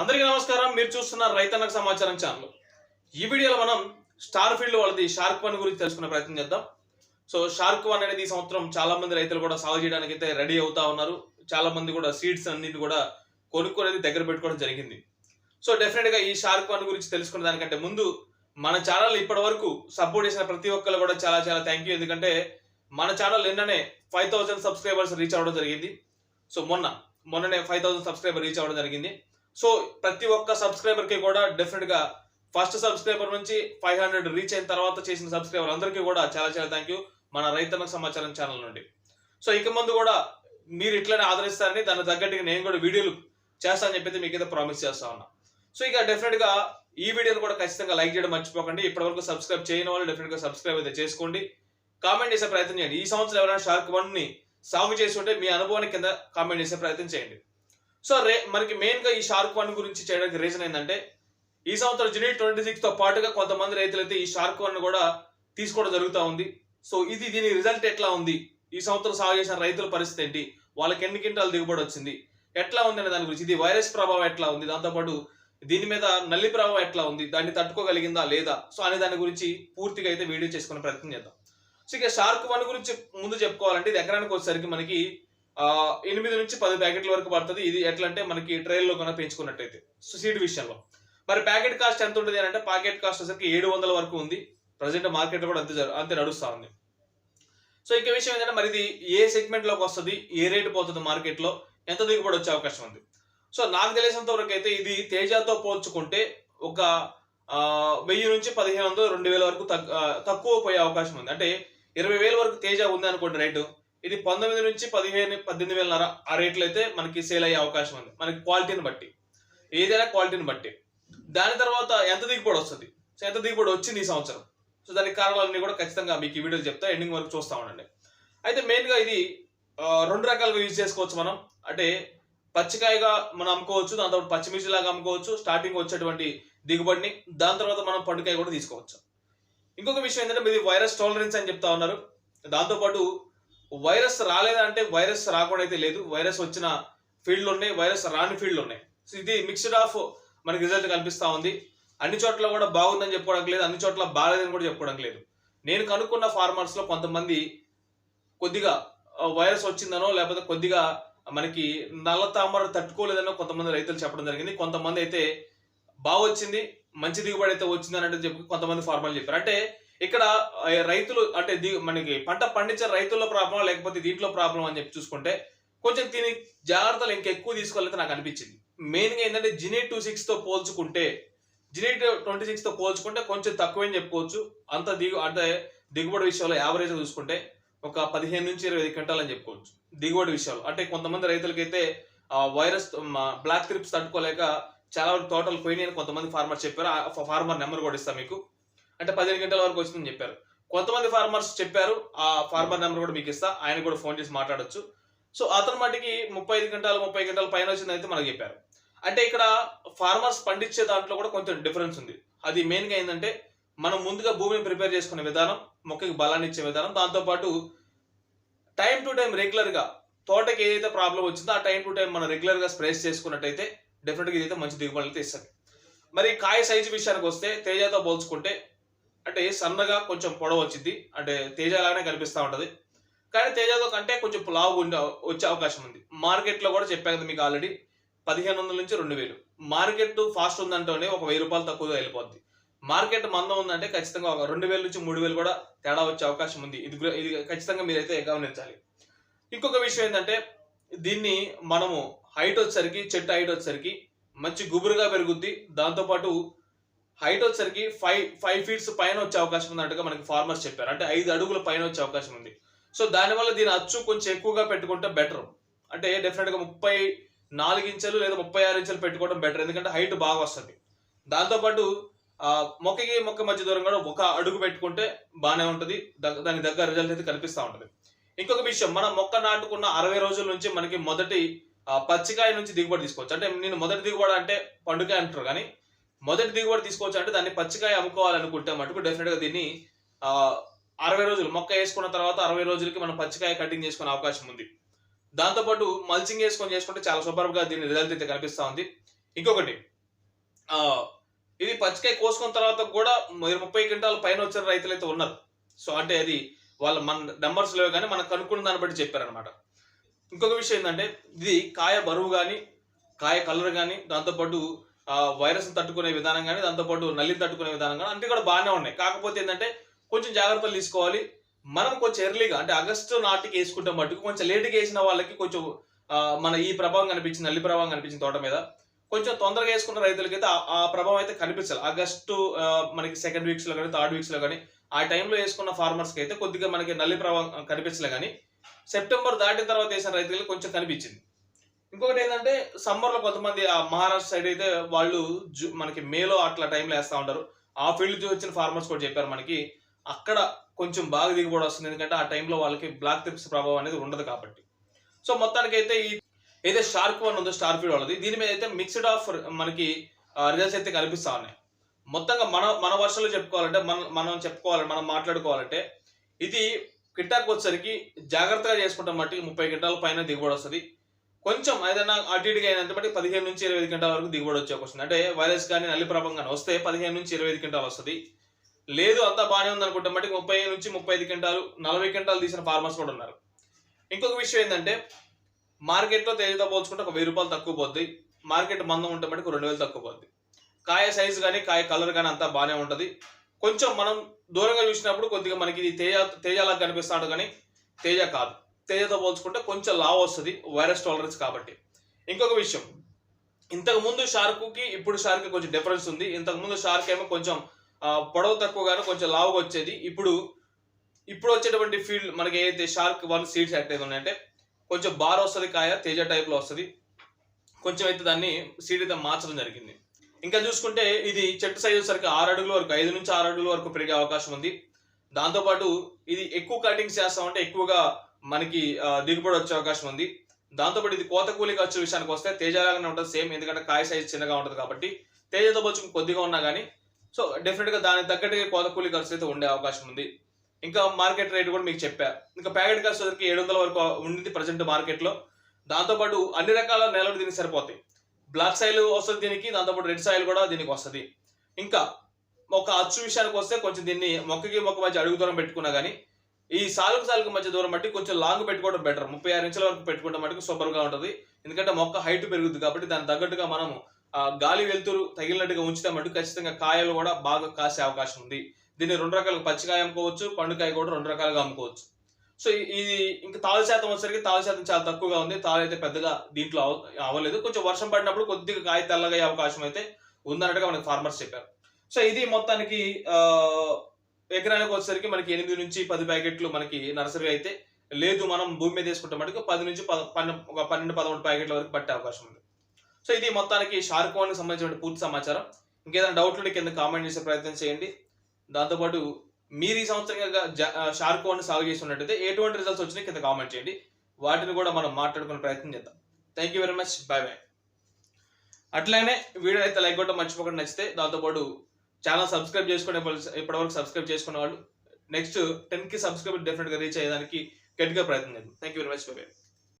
అందరికీ నమస్కారం. మీరు చూస్తున్న రైతన్నకు సమాచారం ఛానల్. ఈ వీడియోలో మనం స్టార్ ఫీల్డ్ వాళ్ళది షార్క్ వన్ గురించి తెలుసుకునే ప్రయత్నం చేద్దాం. సో షార్క్ వన్ అనేది ఈ సంవత్సరం చాలా మంది రైతులు కూడా సాగు చేయడానికి అయితే రెడీ అవుతా ఉన్నారు. చాలా మంది కూడా సీడ్స్ అన్నింటిని కూడా కొనుక్కునేది దగ్గర పెట్టుకోవడం జరిగింది. సో డెఫినెట్గా ఈ షార్క్ వన్ గురించి తెలుసుకునే దానికంటే ముందు మన ఛానల్ ఇప్పటి వరకు సపోర్ట్ చేసిన ప్రతి ఒక్కరు కూడా చాలా చాలా థ్యాంక్ యూ ఎందుకంటే మన ఛానల్ నిన్ననే ఫైవ్ థౌసండ్ సబ్స్క్రైబర్స్ రీచ్ అవ్వడం జరిగింది. సో మొన్న మొన్ననే ఫైవ్ థౌసండ్ సబ్స్క్రైబర్ రీచ్ అవ్వడం జరిగింది. సో ప్రతి ఒక్క సబ్స్క్రైబర్కి కూడా డెఫినెట్గా ఫస్ట్ సబ్స్క్రైబర్ నుంచి ఫైవ్ హండ్రెడ్ రీచ్ అయిన తర్వాత చేసిన సబ్స్క్రైబర్ అందరికీ కూడా చాలా చాలా థ్యాంక్ యూ మన రైతన్న సమాచారం ఛానల్ నుండి. సో ఇక ముందు కూడా మీరు ఇట్లనే ఆదరిస్తారని దాని తగ్గట్టుగా నేను కూడా వీడియోలు చేస్తానని చెప్పి మీకైతే ప్రామిస్ చేస్తా ఉన్నా. సో ఇక డెఫినెట్గా ఈ వీడియోని కూడా ఖచ్చితంగా లైక్ చేయడం మర్చిపోకండి. ఇప్పటివరకు సబ్స్క్రైబ్ చేయని వాళ్ళు డెఫినెట్గా సబ్స్క్రైబ్ అయితే చేసుకోండి. కామెంట్ చేసే ప్రయత్నం చేయండి. ఈ సంవత్సరం ఎవరైనా షార్క్ వన్ని సాగు చేసి ఉంటే మీ అనుభవాన్ని కింద కామెంట్ చేసే ప్రయత్నం చేయండి. సో రే మనకి మెయిన్గా ఈ షార్క్ వన్ గురించి చేయడానికి రీజన్ ఏంటంటే ఈ సంవత్సరం జూలై ట్వంటీ సిక్స్తో పాటుగా కొంతమంది రైతులు అయితే ఈ షార్క్ వన్ కూడా తీసుకోవడం జరుగుతూ ఉంది. సో ఇది దీని రిజల్ట్ ఎట్లా ఉంది? ఈ సంవత్సరం సాగు చేసిన రైతుల పరిస్థితి ఏంటి? వాళ్ళకి ఎన్ని క్వింటాలు దిగుబడి వచ్చింది? ఎట్లా ఉంది అనే దాని గురించి ఇది వైరస్ ప్రభావం ఎట్లా ఉంది? దాంతోపాటు దీని మీద నల్లి ప్రభావం ఎట్లా ఉంది? దాన్ని తట్టుకోగలిగిందా లేదా? సో అనే దాని గురించి పూర్తిగా అయితే వీడియో చేసుకునే ప్రయత్నం చేద్దాం. సో ఇక షార్క్ వన్ గురించి ముందు చెప్పుకోవాలంటే ఇది ఎకరానికి వచ్చేసరికి మనకి ఎనిమిది నుంచి పది ప్యాకెట్ల వరకు పడుతుంది. ఇది ఎట్లా అంటే మనకి ట్రైల్లో కన్నా పెంచుకున్నట్టయితే. సో సీడ్ విషయంలో. మరి ప్యాకెట్ కాస్ట్ ఎంత ఉంటుంది అని అంటే ప్యాకెట్ కాస్ట్ వచ్చేసరికి ఏడు వందల వరకు ఉంది. ప్రజెంట్ మార్కెట్లో కూడా అంతే అంతే నడుస్తూ ఉంది. సో ఇంక విషయం ఏంటంటే మరి ఇది ఏ సెగ్మెంట్లోకి వస్తుంది ఏ రేటు పోతుంది మార్కెట్లో ఎంత దిగుబడి వచ్చే అవకాశం ఉంది. సో నాకు తెలిసినంత వరకు అయితే ఇది తేజాతో పోల్చుకుంటే ఒక వెయ్యి నుంచి పదిహేను వందలు రెండు వేల వరకు తక్కువ పోయే అవకాశం ఉంది. అంటే ఇరవై వేల వరకు తేజ ఉంది అనుకోండి రేటు. ఇది పంతొమ్మిది నుంచి పదిహేను పద్దెనిమిది వేలన్నర ఆ రేట్లు అయితే మనకి సేల్ అయ్యే అవకాశం ఉంది. మనకి క్వాలిటీని బట్టి. ఏదైనా క్వాలిటీని బట్టి. దాని తర్వాత ఎంత దిగుబడి వస్తుంది? సో ఎంత దిగుబడి వచ్చింది ఈ సంవత్సరం? సో దానికి కారణాలన్నీ కూడా ఖచ్చితంగా మీకు ఈ వీడియో చెప్తా. ఎండింగ్ వరకు చూస్తా ఉండండి. అయితే మెయిన్గా ఇది రెండు రకాలుగా యూజ్ చేసుకోవచ్చు మనం. అంటే పచ్చికాయగా మనం అమ్ముకోవచ్చు దాంతో పచ్చిమిర్చి లాగా అమ్ముకోవచ్చు స్టార్టింగ్ వచ్చేటువంటి దిగుబడిని. దాని తర్వాత మనం పండుకాయ కూడా తీసుకోవచ్చు. ఇంకొక విషయం ఏంటంటే మీది వైరస్ టాలరెన్స్ అని చెప్తా ఉన్నారు. దాంతోపాటు వైరస్ రాలేదంటే వైరస్ రాకుండా అయితే లేదు. వైరస్ వచ్చిన ఫీల్డ్లు ఉన్నాయి వైరస్ రాని ఫీల్డ్లు ఉన్నాయి. సో ఇది మిక్స్డ్ ఆఫ్ మనకి రిజల్ట్ కనిపిస్తూ ఉంది. అన్ని చోట్ల కూడా బాగుందని చెప్పుకోవడానికి లేదు అన్ని చోట్ల బాగాలేదని కూడా చెప్పుకోవడం లేదు. నేను కనుక్కున్న ఫార్మర్స్లో కొంతమంది కొద్దిగా వైరస్ వచ్చిందనో లేకపోతే కొద్దిగా మనకి నల్ల తామర తట్టుకోలేదనో కొంతమంది రైతులు చెప్పడం జరిగింది. కొంతమంది అయితే బాగా వచ్చింది మంచి దిగుబడి అయితే వచ్చింది అంటే చెప్పి కొంతమంది ఫార్మర్లు చెప్పారు. అంటే ఇక్కడ రైతులు అంటే మనకి పంట పండించే రైతుల్లో ప్రాబ్లం లేకపోతే దీంట్లో ప్రాబ్లం అని చెప్పి చూసుకుంటే కొంచెం దీని జాగ్రత్తలు ఇంకెక్కువ తీసుకోవాలైతే నాకు అనిపించింది. మెయిన్గా ఏంటంటే జినీ టూ సిక్స్తో పోల్చుకుంటే జినీ ట్వంటీ సిక్స్తో పోల్చుకుంటే కొంచెం తక్కువని చెప్పుకోవచ్చు. అంత దిగు అంటే దిగుబడి విషయంలో యావరేజ్ చూసుకుంటే ఒక పదిహేను నుంచి ఇరవై ఐదు అని చెప్పుకోవచ్చు. దిగుబడి విషయాలు. అంటే కొంతమంది రైతులకైతే ఆ వైరస్ బ్లాక్ క్రిప్స్ తట్టుకోలేక చాలా వరకు తోటలు పోయినాయి అని కొంతమంది ఫార్మర్స్ చెప్పారు. ఆ ఫార్మర్ నెంబర్ కూడా ఇస్తాను మీకు. అంటే పదిహేను గంటల వరకు వచ్చిందని చెప్పారు. కొంతమంది ఫార్మర్స్ చెప్పారు ఆ ఫార్మర్ నెంబర్ కూడా మీకు ఇస్తా ఆయన కూడా ఫోన్ చేసి మాట్లాడొచ్చు. సో అతని మటుకి ముప్పై ఐదు గంటలు ముప్పై గంటల పైన వచ్చిందని అయితే మనకు చెప్పారు. అంటే ఇక్కడ ఫార్మర్స్ పండించే దాంట్లో కూడా కొంచెం డిఫరెన్స్ ఉంది. అది మెయిన్గా ఏంటంటే మనం ముందుగా భూమిని ప్రిపేర్ చేసుకునే విధానం మొక్కకి బలాన్ని ఇచ్చే విధానం దాంతోపాటు టైం టు టైం రెగ్యులర్గా తోటకి ఏదైతే ప్రాబ్లం వచ్చిందో ఆ టైం టు టైం మనం రెగ్యులర్గా స్ప్రేస్ చేసుకున్నట్టయితే డెఫినెట్గా ఇదైతే మంచి దిగుబడులు అయితే ఇస్తుంది. మరి కాయ సైజు విషయానికి వస్తే తేజతో పోల్చుకుంటే అంటే సన్నగా కొంచెం పొడవు వచ్చింది అంటే తేజ లాగానే కనిపిస్తూ ఉంటుంది. కానీ తేజతో కంటే కొంచెం లావు ఉండే వచ్చే అవకాశం ఉంది. మార్కెట్లో కూడా చెప్పాను కదా మీకు ఆల్రెడీ పదిహేను వందల నుంచి రెండు వేలు. మార్కెట్ ఫాస్ట్ ఉందంటేనే ఒక వెయ్యి రూపాయలు తక్కువగా వెళ్ళిపోద్ది. మార్కెట్ మందం ఉందంటే ఖచ్చితంగా ఒక రెండు వేల నుంచి మూడు వేలు కూడా తేడా వచ్చే అవకాశం ఉంది. ఇది ఇది ఖచ్చితంగా మీరైతే గమనించాలి. ఇంకొక విషయం ఏంటంటే దీన్ని మనము హైట్ వచ్చేసరికి చెట్టు హైట్ వచ్చేసరికి మంచి గుబురుగా పెరుగుద్ది. దాంతోపాటు హైట్ వచ్చేసరికి ఫైవ్ ఫైవ్ ఫీట్స్ పైన వచ్చే అవకాశం ఉన్నట్టుగా మనకి ఫార్మర్స్ చెప్పారు. అంటే ఐదు అడుగుల పైన వచ్చే అవకాశం ఉంది. సో దానివల్ల దీని అచ్చు కొంచెం ఎక్కువగా పెట్టుకుంటే బెటర్ అంటే డెఫినెట్గా ముప్పై నాలుగు ఇంచెలు లేదా ముప్పై ఆరు ఇంచెలు పెట్టుకోవడం బెటర్ ఎందుకంటే హైట్ బాగా వస్తుంది. దాంతోపాటు మొక్కకి మొక్క మధ్య దూరం కూడా ఒక అడుగు పెట్టుకుంటే బాగానే ఉంటుంది. ద- దానికి దగ్గర రిజల్ట్ అయితే కనిపిస్తూ ఉంటుంది. ఇంకొక విషయం మనం మొక్క నాటుకున్న అరవై రోజుల నుంచి మనకి మొదటి పచ్చికాయ నుంచి దిగుబడి తీసుకోవచ్చు. అంటే నేను మొదటి దిగుబడి అంటే పండుకాయ అంటారు కానీ మొదటి దిగుబడి తీసుకోవచ్చు అంటే దాన్ని పచ్చికాయ అమ్ముకోవాలనుకుంటే మటుకు డెఫినెట్గా దీన్ని అరవై రోజులు మొక్క వేసుకున్న తర్వాత అరవై రోజులకి మనం పచ్చికాయ కటింగ్ చేసుకునే అవకాశం ఉంది. దాంతోపాటు మల్చింగ్ వేసుకొని చేసుకుంటే చాలా సూపర్గా దీన్ని దీని రిజల్ట్ అయితే కనిపిస్తూ ఉంది. ఇంకొకటి ఇది పచ్చికాయ కోసుకున్న తర్వాత కూడా మీరు ముప్పై క్వింటాల పైన వచ్చిన రైతులు అయితే ఉన్నారు. సో అంటే అది వాళ్ళ మన నెంబర్స్ లేవు కానీ మనం కనుక్కున్న దాన్ని బట్టి చెప్పారనమాట ఇంకొక విషయం ఏంటంటే ఇది కాయ బరువు కానీ కాయ కలర్ కానీ దాంతోపాటు వైరస్ తట్టుకునే విధానం కానీ దాంతోపాటు నల్లిని తట్టుకునే విధానం కానీ అంటే కూడా బాగానే ఉన్నాయి. కాకపోతే ఏంటంటే కొంచెం జాగ్రత్తలు తీసుకోవాలి. మనం కొంచెం ఎర్లీగా అంటే ఆగస్టు నాటికి వేసుకుంటే మటుకు కొంచెం లేట్గా వేసిన వాళ్ళకి కొంచెం మన ఈ ప్రభావం కనిపించింది నల్లి ప్రభావం కనిపించింది తోట మీద. కొంచెం తొందరగా వేసుకున్న రైతులకైతే ఆ- ఆ ప్రభావం అయితే కనిపించాలి. ఆగస్టు మనకి సెకండ్ వీక్స్లో కానీ థర్డ్ వీక్స్లో కానీ ఆ టైంలో వేసుకున్న ఫార్మర్స్కి అయితే కొద్దిగా మనకి నల్లి ప్రభావం కనిపించలే కానీ సెప్టెంబర్ దాటిన తర్వాత వేసిన రైతులకు కొంచెం కనిపించింది. ఇంకొకటి ఏంటంటే సమ్మర్లో కొంతమంది ఆ మహారాష్ట్ర సైడ్ అయితే వాళ్ళు జూ- మనకి మేలో అట్లా టైంలో వేస్తూ ఉంటారు. ఆ ఫీల్డ్ నుంచి వచ్చిన ఫార్మర్స్ కూడా చెప్పారు మనకి అక్కడ కొంచెం బాగా దిగుబడి వస్తుంది. ఎందుకంటే ఆ టైంలో వాళ్ళకి బ్లాక్ టిప్స్ ప్రభావం అనేది ఉండదు కాబట్టి. సో మొత్తానికి అయితే ఈ ఏదైతే షార్క్ వన్ ఉందో స్టార్ ఫీడ్ వాళ్ళది దీని మీద అయితే మిక్స్డ్ ఆఫ్ మనకి రిజల్ట్స్ అయితే కనిపిస్తా ఉన్నాయి. మొత్తంగా మన మన వర్షంలో చెప్పుకోవాలంటే మనం మనం చెప్పుకోవాలి మనం మాట్లాడుకోవాలంటే ఇది కిట్టాకు వచ్చేసరికి జాగ్రత్తగా చేసుకుంటాం మట్టి ముప్పై గంటల పైన దిగుబడి వస్తుంది. కొంచెం ఏదైనా అటు ఇటుగా అయినంత బట్టి పదిహేను నుంచి ఇరవై ఐదు గంటల వరకు దిగుబడి వచ్చే అవకాశం అంటే వైరస్ కానీ నల్లి ప్రభావం కానీ వస్తే పదిహేను నుంచి ఇరవై ఐదు గంటలు వస్తుంది. లేదు అంతా బాగానే ఉంది అనుకుంటే మట్టి ముప్పై నుంచి ముప్పై ఐదు గంటలు నలభై గంటలు తీసిన ఫార్మర్స్ కూడా ఉన్నారు. ఇంకొక విషయం ఏంటంటే మార్కెట్లో తేజతో పోల్చుకుంటే ఒక వెయ్యి రూపాయలు తక్కువ పోద్ది. మార్కెట్ మందం ఉంటే మటుకు రెండు వేలు తక్కువ పోద్ది. కాయ సైజు కానీ కాయ కలర్ కానీ అంతా బాగానే ఉంటుంది. కొంచెం మనం దూరంగా చూసినప్పుడు కొద్దిగా మనకి ఇది తేజ తేజలాగా కనిపిస్తాడు కానీ తేజ కాదు. తేజతో పోల్చుకుంటే కొంచెం లావ్ వస్తుంది వైరస్ టాలరెన్స్ కాబట్టి. ఇంకొక విషయం ఇంతకు ముందు ఇప్పుడు షార్క్ కొంచెం డిఫరెన్స్ ఉంది. ఇంతకు ముందు షార్క్ ఏమో కొంచెం పొడవు తక్కువగాను కొంచెం లావుగా వచ్చేది. ఇప్పుడు ఇప్పుడు వచ్చేటువంటి ఫీల్డ్ మనకి ఏదైతే షార్క్ వన్ సీడ్స్ యాక్ట్ అయితే ఉన్నాయంటే కొంచెం బార్ వస్తుంది కాయ తేజ టైప్లో వస్తుంది. కొంచెం అయితే దాన్ని సీడ్ అయితే మార్చడం జరిగింది. ఇంకా చూసుకుంటే ఇది చెట్టు సైజు వచ్చేసరికి ఆరు అడుగుల వరకు ఐదు నుంచి ఆరు అడుగుల వరకు పెరిగే అవకాశం ఉంది. దాంతోపాటు ఇది ఎక్కువ కటింగ్స్ చేస్తామంటే ఎక్కువగా మనకి దిగుబడి వచ్చే అవకాశం ఉంది. దాంతోపాటు ఇది కోత కూలికి వచ్చే విషయానికి వస్తే తేజలాగానే ఉంటుంది. సేమ్ ఎందుకంటే కాయ సైజ్ చిన్నగా ఉంటుంది కాబట్టి తేజతో పోల్చుకుని కొద్దిగా ఉన్నా కానీ సో డెఫినెట్గా దానికి తగ్గట్టుగా కోత కూలి ఖర్చు అయితే ఉండే అవకాశం ఉంది. ఇంకా మార్కెట్ రేట్ కూడా మీకు చెప్పా. ఇంకా ప్యాకెట్ ఖర్చు వచ్చరికి ఏడు వందల వరకు ఉండింది ప్రజెంట్ మార్కెట్లో దాంతోపాటు అన్ని రకాల నెలలు దీనికి సరిపోతాయి. బ్లాక్ సాయిల్ వస్తుంది దీనికి దాంతోపాటు రెడ్ సాయిల్ కూడా దీనికి వస్తుంది. ఇంకా ఒక అచ్చు విషయానికి వస్తే కొంచెం దీన్ని మొక్కకి మొక్క మధ్య అడుగు దూరం పెట్టుకున్నా కానీ ఈ సాలుకు సాలుకు మధ్య దూరం బట్టి కొంచెం లాంగ్ పెట్టుకోవడం బెటర్ ముప్పై ఆరు ఇంచుల వరకు పెట్టుకుంటే మటుకు సూపర్గా ఉంటుంది. ఎందుకంటే మొక్క హైట్ పెరుగుద్ది కాబట్టి దానికి తగ్గట్టుగా మనము గాలి వెలుతురు తగిలినట్టుగా ఉంచితే మటుకు ఖచ్చితంగా కాయలు కూడా బాగా కాసే అవకాశం ఉంది. దీన్ని రెండు రకాలుగా పచ్చికాయ అమ్ముకోవచ్చు పండుకాయ కూడా రెండు రకాలుగా అమ్ముకోవచ్చు. సో ఇది ఇంకా తాళ శాతం వచ్చేసరికి తాళ శాతం చాలా తక్కువగా ఉంది. తాళ అయితే పెద్దగా దీంట్లో అవ్వలేదు. కొంచెం వర్షం పడినప్పుడు కొద్దిగా కాయ తెల్లగా అవకాశం అయితే ఉందన్నట్టుగా మనకి ఫార్మర్స్ చెప్పారు. సో ఇది మొత్తానికి ఆ, ఎకరానికి వచ్చేసరికి మనకి ఎనిమిది నుంచి పది ప్యాకెట్లు మనకి నర్సరీ అయితే లేదు మనం భూమి మీద వేసుకుంటే మటుకు పది నుంచి పద- ఒక పన్నెండు పదమూడు ప్యాకెట్ల వరకు పట్టే అవకాశం ఉంది. సో ఇది మొత్తానికి షార్క్ వన్కి సంబంధించిన పూర్తి సమాచారం. ఇంకేదైనా డౌట్లు ఉంటే కింద కామెంట్ చేసే ప్రయత్నం చేయండి. దాంతోపాటు మీరు ఈ సంవత్సరం కనుక షార్క్ వన్ సాగు చేస్తున్నట్టయితే ఎటువంటి రిజల్ట్స్ వచ్చినాయి కింద కామెంట్ చేయండి. వాటిని కూడా మనం మాట్లాడుకునే ప్రయత్నం చేద్దాం. Thank you very much bye bye అట్లానే వీడియో అయితే లైక్ కొట్టడం మర్చిపోకుండా నచ్చితే దాంతోపాటు ఛానల్ సబ్స్క్రైబ్ చేసుకునే వాళ్ళు ఇప్పటివరకు సబ్స్క్రైబ్ చేసుకున్న వాళ్ళు నెక్స్ట్ టెన్కి సబ్స్క్రైబ్ డెఫినెట్గా రీచ్ అయ్యేదానికి గట్టిగా ప్రయత్నం చేద్దాం. Thank you very much bye